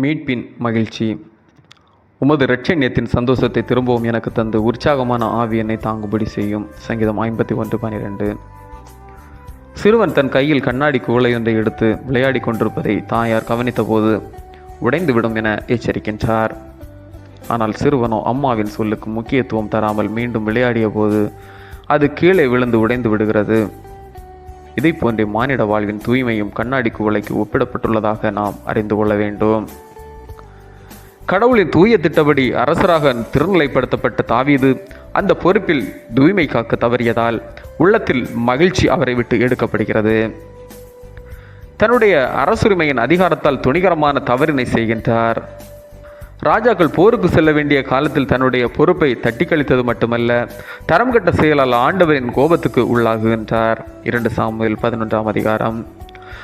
மீட்பின் மகிழ்ச்சி. உமது இரட்சண்யத்தின் சந்தோஷத்தை திரும்பவும் எனக்கு தந்து உற்சாகமான ஆவி என்னை தாங்கும்படி செய்யும். சங்கீதம் ஐம்பத்தி ஒன்று பனிரெண்டு. சிறுவன் தன் கையில் கண்ணாடி குவளையொன்றை எடுத்து விளையாடி கொண்டிருப்பதை தாயார் கவனித்தபோது உடைந்துவிடும் என எச்சரிக்கின்றார். ஆனால் சிறுவனோ அம்மாவின் சொல்லுக்கு முக்கியத்துவம் தராமல் மீண்டும் விளையாடிய போது அது கீழே விழுந்து உடைந்து விடுகிறது. இதை போன்றே மானிட வாழ்வின் தூய்மையும் கண்ணாடி குவளைக்கு ஒப்பிடப்பட்டுள்ளதாக நாம் அறிந்து கொள்ள வேண்டும். கடவுளின் தூய திட்டப்படி அரசராக திருநிலைப்படுத்தப்பட்ட தாவீது அந்த பொறுப்பில் தூய்மை காக்க தவறியதால் உள்ளத்தில் மகிழ்ச்சி அவரை விட்டு எடுக்கப்படுகிறது. தன்னுடைய அரசுரிமையின் அதிகாரத்தால் துணிகரமான தவறினை செய்கின்றார். ராஜாக்கள் போருக்கு செல்ல வேண்டிய காலத்தில் தன்னுடைய பொறுப்பை தட்டி கழித்தது மட்டுமல்ல தரம் கட்ட செயலால் ஆண்டவரின் கோபத்துக்கு உள்ளாகுகின்றார். இரண்டு சாமுவேல் பதினொன்றாம் அதிகாரம்.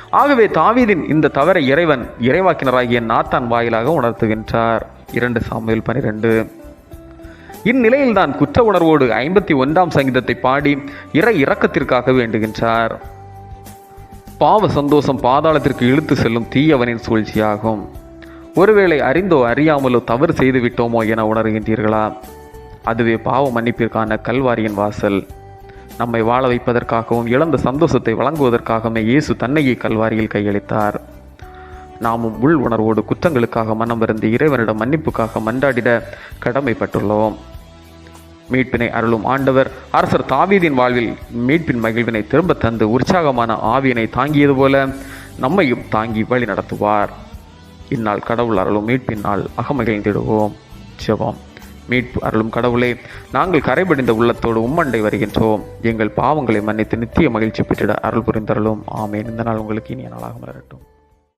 ஆகவே தாவீதின் இந்த தவறை இறைவன் இறைவாக்கினராகிய நாத்தான் வாயிலாக உணர்த்துகின்றார். இரண்டு சாமுவேல் பனிரெண்டு. இந்நிலையில்தான் குற்ற உணர்வோடு ஐம்பத்தி ஒன்றாம் சங்கீதத்தை பாடி இறை இரக்கத்திற்காக வேண்டுகின்றார். பாவ சந்தோஷம் பாதாளத்திற்கு இழுத்து செல்லும் தீயவனின் சூழ்ச்சியாகும். ஒருவேளை அறிந்தோ அறியாமலோ தவறு செய்து விட்டோமோ என உணர்கின்றீர்களா? அதுவே பாவ மன்னிப்பிற்கான கல்வாரியின் வாசல். நம்மை வாழ வைப்பதற்காகவும் இழந்த சந்தோஷத்தை வழங்குவதற்காகவே இயேசு தன்னையே கல்வாரியில் கையளித்தார். நாமும் உள் உணர்வோடு குற்றங்களுக்காக மனம் இருந்து இறைவனிடம் மன்னிப்புக்காக மன்றாடிட கடமைப்பட்டுள்ளோம். மீட்பினை அருளும் ஆண்டவர் அரசர் தாவீதின் வாழ்வில் மீட்பின் மகிழ்வினை திரும்ப தந்து உற்சாகமான ஆவியினை தாங்கியது போல நம்மையும் தாங்கி வழி நடத்துவார் இந்நாள் கடவுள் அருளும் மீட்பின் நாள் அகமகிழ்ந்திடுவோம் ஜெபம். மீட்பு அருளும் கடவுளே நாங்கள் கரைபடிந்த உள்ளத்தோடு உம்மண்டை வருகின்றோம். எங்கள் பாவங்களை மன்னித்து நித்திய மகிழ்ச்சி பெற்றிட அருள் புரிந்தருளும். ஆமேன். இந்த நாள் உங்களுக்கு இனிய நாளாக மலரட்டும்.